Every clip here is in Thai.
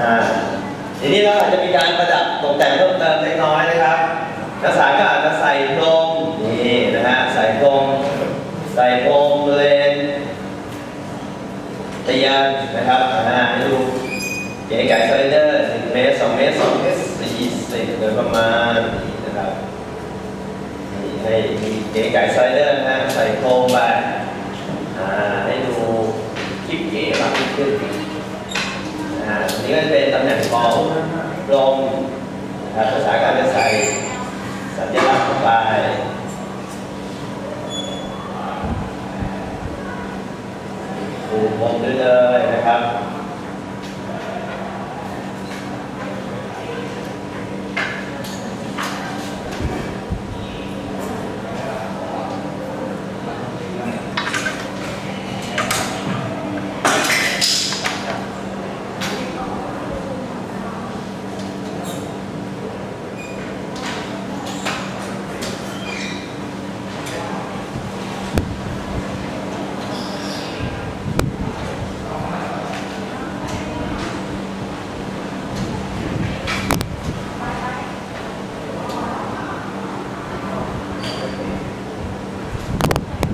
อ่าทีนี้เราอาจจะมีการประดับตกแต่งเพิ่มเติมเล็กน้อยนะครับนักศึกษาก็อาจจะใส่พรมนี่นะฮะใส่พรมใส่พรมเลนเตียงนะครับอ่าให้ดูเก๋ไก่สไลเดอร์1เมตร2เมตร2เมตร40โดยประมาณนะครับนี่ให้มีเก๋ไก่สไลเดอร์นะฮะใส่โครงไปอ่าให้ดูกิ๊บเก๋มากขึ้น นี้มันเป็นตำแหน่งของลมภาษาการจะใส่สัญลักษณ์เข้าไปปูพรมด้วยเลยนะครับ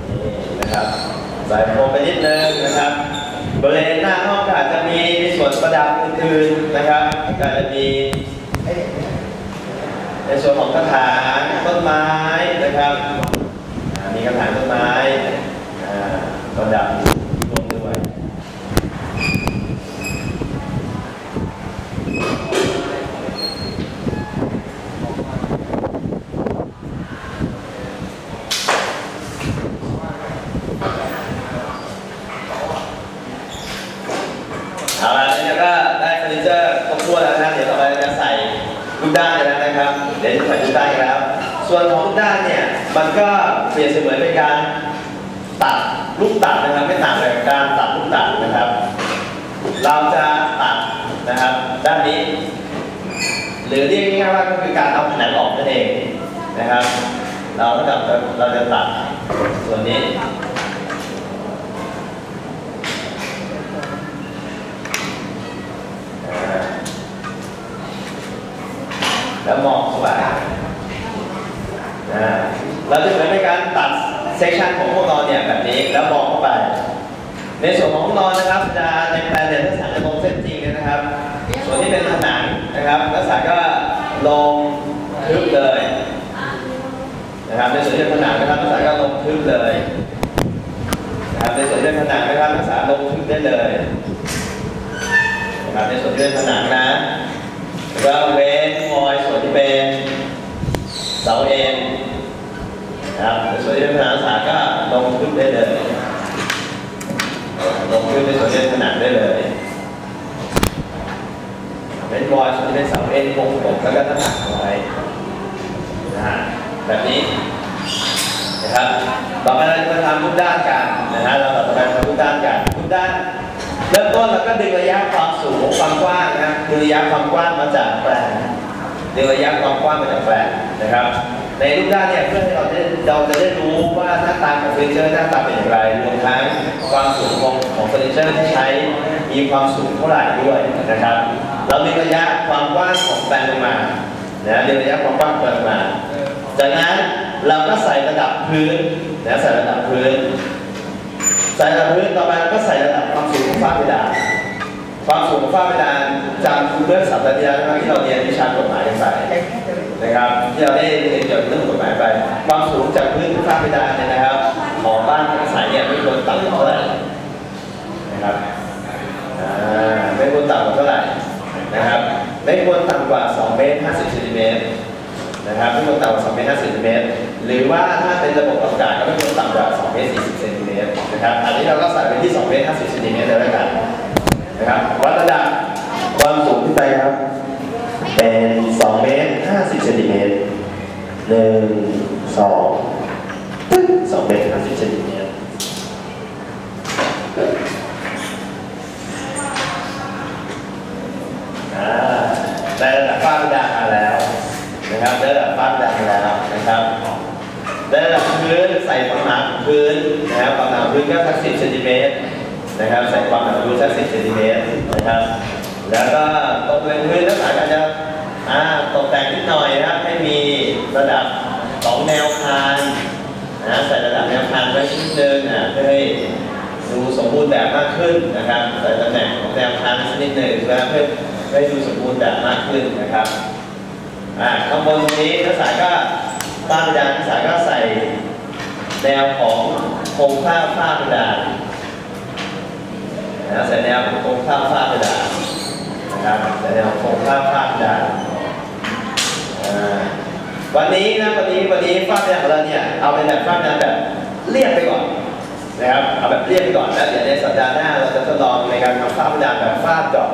นี่นะครับใส่ โฟมไปนิดนึงนะครับ บริเวณหน้าห้องอาจจะมีในส่วนประดับอื่นๆนะครับก็อาจจะมีในส่วนของกระถางต้นไม้นะครับมีกระถางต้นไม้ประดับรวมด้วย เอาละแล้วก็ได้เฟอร์นิเจอร์ครบถ้ วแล้วนะเดี๋ยวต่อไปเราจะใส่ลูกด้านกันแล้วนะครับ เดี๋ยวจะใส่ลูกด้านกันแล้ว ส่วนของลูกด้านเนี่ย มันก็เปรียบเสมือนเป็นการตัดลูกตัดนะครับ ไม่ต่างจากการตัดลูกตัดนะครับ เราจะตัดนะครับ ด้านนี้ หรือเรียกง่ายๆว่าก็คือการเอาผนังออกนั่นเองนะครับ เราก็จะเราจะตัดส่วนนี้ แล้วมองเข้าไปเราจะเหมือนเป็นการตัดเซกชันของห้องนอนเนี่ยแบบนี้แล้วมองเข้าไป ในส่วนของห้องนอนนะครับจะในแปลนเนี่ยทักษะจะลงเส้นจริงเลยนะครับ ส่วนที่เป็นผนังนะครับทักษะก็ลงทึบเลยนะครับในส่วนที่เป็นผนังนะครับทักษะก็ลงทึบเลยนะครับในส่วนที่เป็นผนังนะครับทักษะลงทึบได้เลยนะครับในส่วนที่เป็นผนังนะ ก็เว้นฟอยส่วนที่เป็นเสาเอ็นนะครับส่วนที่เป็นผนังสาก็ลงขึ้นได้เลยลงขึ้นในส่วนที่เป็นผนังได้เลยเป็นฟอยส่วนที่เป็นเสาเอ็นคงกดแล้วก็ตั้งหากเอาไว้นะฮะแบบนี้นะครับต่อไปเราจะมาทำรูปด้านกันนะฮะเราต่อไปทำรูปด้านกันรูปด้าน เริ่มต้นเราก็ดึงระยะความสูงความกว้างนะดึงระยะความกว้างมาจากแปลนดึงระยะความกว้างมาจากแปลนนะครับ ในรูปด้านเนี่ยเพื่อให้เราได้เราจะได้รู้ว่าหน้าตาของเฟอร์นิเจอร์หน้าตาเป็นอย่างไรรวมทั้งความสูงของของเฟอร์นิเจอร์ที่ใช้มีความสูงเท่าไหร่ด้วยนะครับ เราดึงระยะความกว้างของแปลนลงมานะดึงระยะความกว้างแปลนลงมา จากนั้นเราก็ใส่ระดับพื้นนะใส่ระดับพื้น ใส่ระดับพื้นต่อไปก็ใส่ระดับความสูงของฝ้าเพดานความสูงของฝ้าเพดานจำเรื่องสัปดาห์ที่แล้วนที่เราเรียนวิชากฎหมายกันไปนะครับที่เราได้เรียนเกี่ยวกับเรื่องกฎหมายไปความสูงจากพื้นถึงฝ้าเพดานเนี่ยนะครับ ของบ้านอาศัยเนี่ยไม่ควรต่ำกว่าเท่าไหร่นะครับไม่ควรต่ำกว่าเท่าไหร่นะครับไม่ควรต่ำกว่า 2 เมตร 50เซนติเมตร นะครับไม่ควรต่ำกว่า2เมตร50เซนติเมตรหรือว่าถ้าเป็นระบบอากาศก็ไม่ควรต่ำกว่า2เมตร40เซนติเมตรนะครับอันนี้เราก็ใส่ไปที่2เมตร50เซนติเมตรเลยแล้วกันนะครับวัดระดับความสูงขึ้นไปครับเป็น2เมตร50เซนติเมตร1 2 ส่ความหนาของพื้นนะครับความหนาพื้นก็สักสิบเซนติเมตรนะครับใส่ความหนาพื้นสักสิบเซนติเมตรนะครับแล้วก็ตรงบริเวณพื้นนักศึกษาก็จะอ่าตกแต่งนิดหน่อยนะครับให้มีระดับของแนวคานนะใส่ระดับแนวคานไว้นิดนึงนะเพื่อให้ดูสมบูรณ์แบบมากขึ้นนะครับใส่ตำแหน่งของแนวคานนิดหนึ่งนะเพื่อให้ดูสมบูรณ์แบบมากขึ้นนะครับอ่าข้างบนตรงนี้นักศึกษาก็ต้านเพดานนักศึกษาก็ใส่ แนวของโครงผ้าผ้าเพดานนะใส่แนวโครงข้าวฟาดกระดาษนะครับใส่แนวโครงข้าวฟาดกระดาษอ่าวันนี้นะวันนี้วันนี้ฟาดกระดาษของเราเนี่ยเอาเป็นแบบฟาดกระดาษแบบเรียบไปก่อนนะครับเอาแบบเรียบไปก่อนแล้วเดี๋ยวในสัปดาห์หน้าเราจะทดลองในการทำฟาดกระดาษแบบฟาเจาะ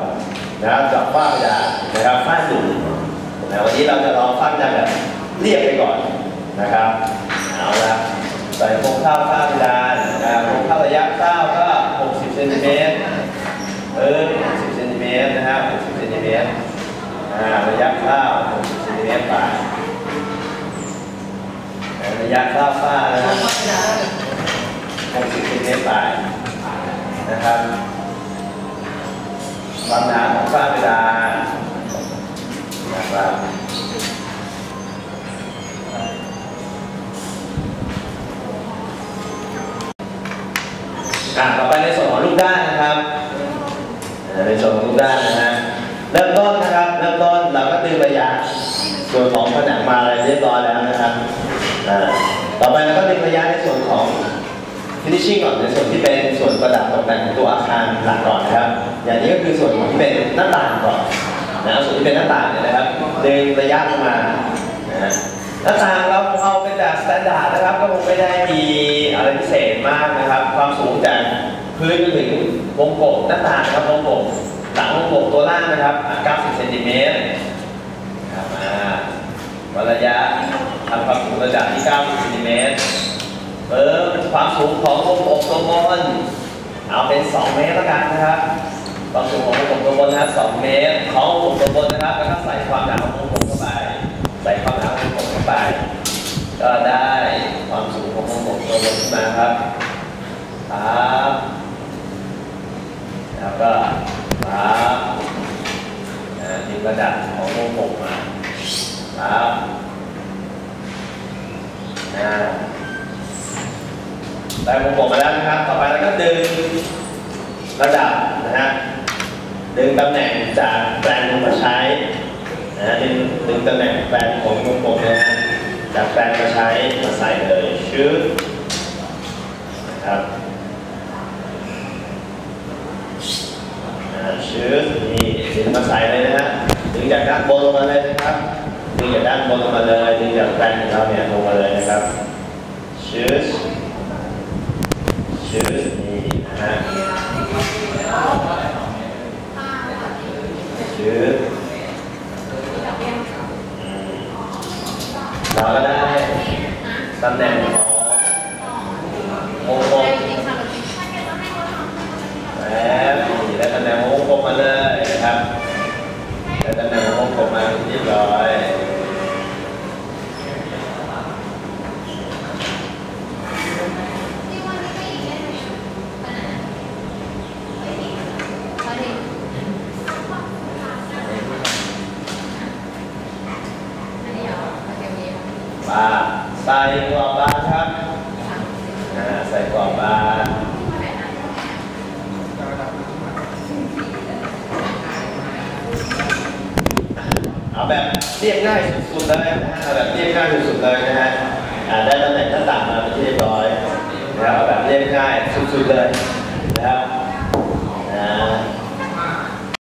นะครับเจาะฟาดกระดาษนะครับฟาดหลุมนะวันนี้เราจะลองฟาดกระดาษแบบเรียบไปก่อนนะครับเอาละ ใส่โครงข้าวฟาดกระดานะครับโครงข้าวระยะข้าวก็ 60เซนติเมตรเออ60เซนติเมตรนะครับ60เซนติเมตรระยะข้าว60เซนติเมตรป่าระยะข้าวฟ้านะครับ60เซนติเมตรป่านะครับความหนาของฝ้าเพดานนะครับ อ่าต่อไปในส่วนของลูกด้านนะครับในส่วนของทุกด้านนะฮะเริ่มต้นนะครับเริ่มต้นเราก็ดึงระยะส่วนของผนังมาอะไรเรียบร้อยแล้วนะครับอ่าต่อไปเราก็ดึงระยะในส่วนของ finishing ก่อนในส่วนที่เป็นส่วนประดับตกแต่งของตัวอาคารหลักก่อนนะครับ อย่างนี้ก็คือส่วนของที่เป็นหน้าต่างก่อนนะส่วนที่เป็นหน้าต่างเนี่ยนะครับดึงระยะลงมานะหน้าต่างเราเอา เป็นแบบสแตนดาร์ดนะครับก็คงไม่ได้มีอะไรพิเศษมากนะครับ ความสูงจากพื้นจนถึงวงกบหน้าต่างครับวงกบหลังวงกบตัวล่างนะครับ 90เซนติเมตรมาวัดระยะทำความสูงระดับที่ 90เซนติเมตรเพิ่มความสูงของวงกบตัวบนเอาเป็น 2 เมตรแล้วกันนะครับความสูงของวงกบตัวบนนะครับ2เมตรของวงกบตัวบนนะครับแล้วก็ใส่ความหนา มาครับครับแล้วก็ครับดึงระดับของวงกบมาครับอ่าได้วงกบมาแล้วนะครับ ต่อไปเราก็ดึงระดับนะฮะดึงตำแหน่งจากแปลนลงมาใช้นะฮะดึงดึงตำแหน่งแปลนของวงกบนะฮะจากแปลนมาใช้มาใส่เลยชื่อ นะครับชื้นนี่ดึงมาใส่เลยนะฮะดึงจากด้านบนลงมาเลยนะครับดึงจากด้านบนลงมาเลยดึงจากแปลนของเราเนี่ยลงมาเลยนะครับชื้นชื้นนี่นะฮะชื้นอืมเราก็ได้ตำแหน่งของกลม แล้วนี่ได้ตำแหน่งของวงกลมมาเลยนะครับได้ตำแหน่งของวงกลมมาเรียบร้อยบาร์ใส่กรอบบาร์ครับอ่าใส่กรอบบาร์เอา แบบเรียบง่ายสุดๆเลยนะฮะเอาแบบเรียบง่ายสุดๆเลยนะฮะได้ตำแหน่งท่าต่างมาเป็นที่เรียบร้อยนะครับเอาแบบเรียบง่ายสุดๆเลย